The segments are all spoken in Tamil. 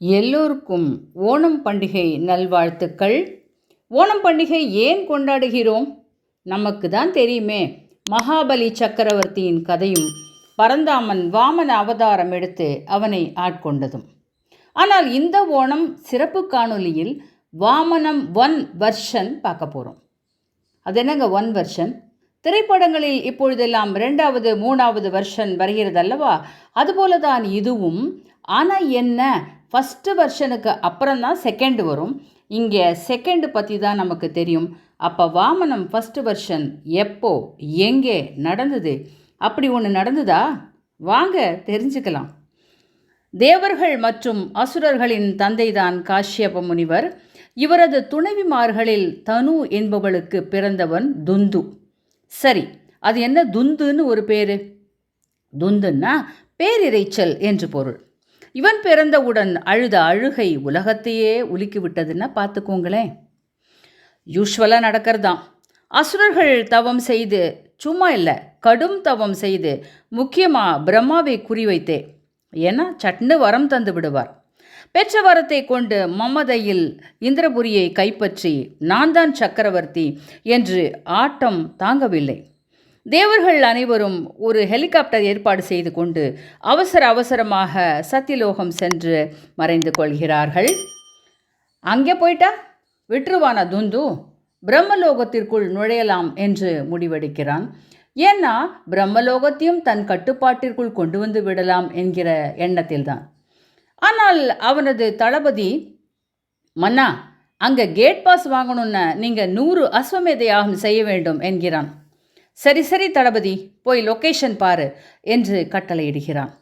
எல்லோருக்கும் ஓணம் பண்டிகை நல்வாழ்த்துக்கள். ஓணம் பண்டிகை ஏன் கொண்டாடுகிறோம்? நமக்கு தான் தெரியுமே. மகாபலி சக்கரவர்த்தியின் கதையும் பரந்தாமன் வாமன அவதாரம் எடுத்து அவனை ஆட்கொண்டதும். ஆனால் இந்த ஓணம் சிறப்பு காணொளியில் வாமனம் ஒன் வர்ஷன் பார்க்க போகிறோம் அது என்னங்க ஒன் வர்ஷன்? திரைப்படங்களில் இப்பொழுதெல்லாம் ரெண்டாவது மூணாவது வெர்ஷன் வருகிறது அல்லவா அதுபோல தான் இதுவும். ஆனால் என்ன? ஃபஸ்ட்டு வருஷனுக்கு அப்புறம் தான் செகண்ட் வரும். இங்கே செகண்டு பற்றி தான் நமக்கு தெரியும். அப்போ வாமனம் ஃபஸ்ட்டு வருஷன் எப்போ எங்கே நடந்தது? அப்படி ஒன்று நடந்ததா? வாங்க தெரிஞ்சுக்கலாம். தேவர்கள் மற்றும் அசுரர்களின் தந்தைதான் காஷ்யப முனிவர். இவரது துணைவிமார்களில் தனு என்பவளுக்கு பிறந்தவன் துந்து. சரி அது என்ன துந்துன்னு ஒரு பேர்? துந்துன்னா பேரிரைச்சல் என்று பொருள். இவன் பிறந்தவுடன் அழுத அழுகை உலகத்தையே உலுக்கி விட்டதுன்னா பார்த்துக்கோங்களேன். யூஸ்வலாக நடக்கிறது தான் அசுரர்கள் தவம் செய்து சும்மா இல்லை கடும் தவம் செய்து முக்கியமாக பிரம்மாவை குறிவைத்தே. ஏன்னா சட்னு வரம் தந்து விடுவார். பெற்ற வரத்தை கொண்டு மமதையில் இந்திரபுரியை கைப்பற்றி நான் தான் சக்கரவர்த்தி என்று ஆட்டம் தாங்கவில்லை. தேவர்கள் அனைவரும் ஒரு ஹெலிகாப்டர் ஏற்பாடு செய்து கொண்டு அவசர அவசரமாக சத்தியலோகம் சென்று மறைந்து கொள்கிறார்கள். அங்கே போயிட்டா? விட்டுருவானா துந்து? பிரம்மலோகத்திற்குள் நுழையலாம் என்று முடிவெடுக்கிறான். ஏன்னா பிரம்மலோகத்தையும் தன் கட்டுப்பாட்டிற்குள் கொண்டு வந்து விடலாம் என்கிற எண்ணத்தில்தான். ஆனால் அவனது தளபதி மன்னா அங்கே கேட் பாஸ் வாங்கணும்னு நீங்கள் நூறு அஸ்வமேத யாகம் செய்ய வேண்டும் என்கிறான். சரி சரி தளபதி போய் லொக்கேஷன் பாரு என்று கட்டளையிடுகிறான்.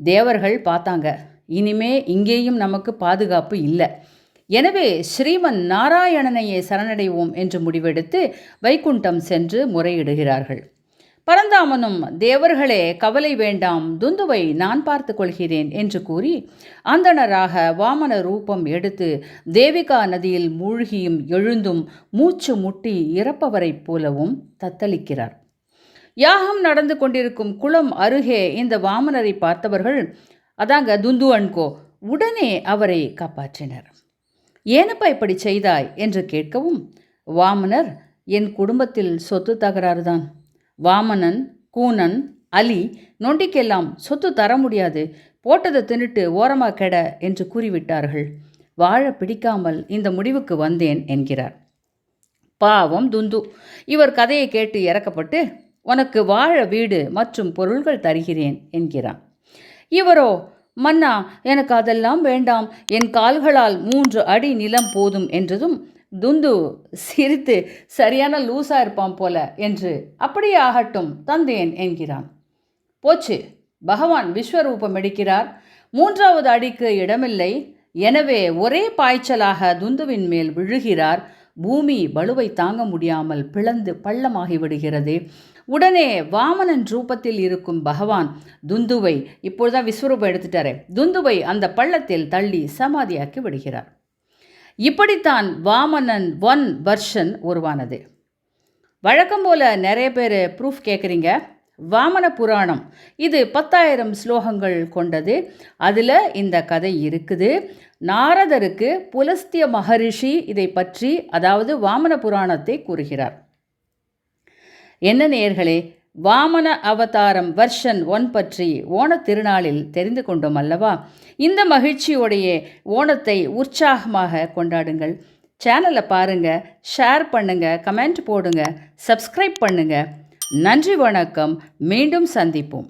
தேவர்கள் பார்த்தாங்க. இனிமே இங்கேயும் நமக்கு பாதுகாப்பு இல்லை. எனவே ஸ்ரீமன் நாராயணனையே சரணடைவோம் என்று முடிவெடுத்து வைகுண்டம் சென்று முறையிடுகிறார்கள். பரந்தாமனும் தேவர்களே கவலை வேண்டாம் துந்துவை நான் பார்த்து கொள்கிறேன் என்று கூறி அந்தணராக வாமன ரூபம் எடுத்து தேவிகா நதியில் மூழ்கியும் எழுந்தும் மூச்சு முட்டி இறப்பவரைப் போலவும் தத்தளிக்கிறார். யாகம் நடந்து கொண்டிருக்கும் குளம் அருகே இந்த வாமனரை பார்த்தவர்கள் அதாங்க துந்து அன்கோ உடனே அவரை காப்பாற்றினர். ஏனப்பா இப்படி செய்தாய்? என்று கேட்கவும் வாமனர் என் குடும்பத்தில் சொத்து தகராறுதான். வாமனன் கூனன் அலி நொண்டிக்கெல்லாம் சொத்து தர முடியாது. போட்டதை தின்னுட்டு ஓரமாக கெட என்று கூறிவிட்டார்கள். வாழ பிடிக்காமல் இந்த முடிவுக்கு வந்தேன் என்கிறார். பாவம் துந்து. இவர் கதையை கேட்டு இறக்கப்பட்டு உனக்கு வாழ வீடு மற்றும் பொருள்கள் தருகிறேன் என்கிறான் இவரோ மன்னா எனக்கு அதெல்லாம் வேண்டாம். என் கால்களால் மூன்று அடி நிலம் போதும் என்றதும் துந்து சிரித்து சரியான லூசா இருப்பான் போல என்று அப்படியே ஆகட்டும் தந்தேன் என்கிறான். போச்சு. பகவான் விஸ்வரூபம் எடுக்கிறார். மூன்றாவது அடிக்கு இடமில்லை. எனவே ஒரே பாய்ச்சலாக துந்துவின் மேல் விழுகிறார். பூமி பலுவை தாங்க முடியாமல் பிளந்து பள்ளமாகி விடுகிறது. உடனே வாமனன் ரூபத்தில் இருக்கும் பகவான் துந்துவை இப்பொழுதான் விஸ்வரூபம் எடுத்துட்டாரே துந்துவை அந்த பள்ளத்தில் தள்ளி சமாதியாக்கி விடுகிறார். இப்படித்தான் வாமனன் ஒன் வர்ஷன் உருவானது. வழக்கம் போல் நிறைய பேர் ப்ரூஃப் கேட்குறீங்க வாமன புராணம். இது பத்தாயிரம் ஸ்லோகங்கள் கொண்டது. அதில் இந்த கதை இருக்குது. நாரதருக்கு புலஸ்திய மகரிஷி இதை பற்றி அதாவது வாமன புராணத்தை கூறுகிறார். என்ன நேர்களே வாமன அவதாரம் வர்ஷன் ஒன் பற்றி ஓணத் திருநாளில் தெரிந்து கொண்டோம் அல்லவா? இந்த மகிழ்ச்சியோடைய ஓணத்தை உற்சாகமாக கொண்டாடுங்கள். சேனலை பாருங்கள் ஷேர் பண்ணுங்கள் கமெண்ட் போடுங்க சப்ஸ்கிரைப் பண்ணுங்கள் நன்றி வணக்கம். மீண்டும் சந்திப்போம்.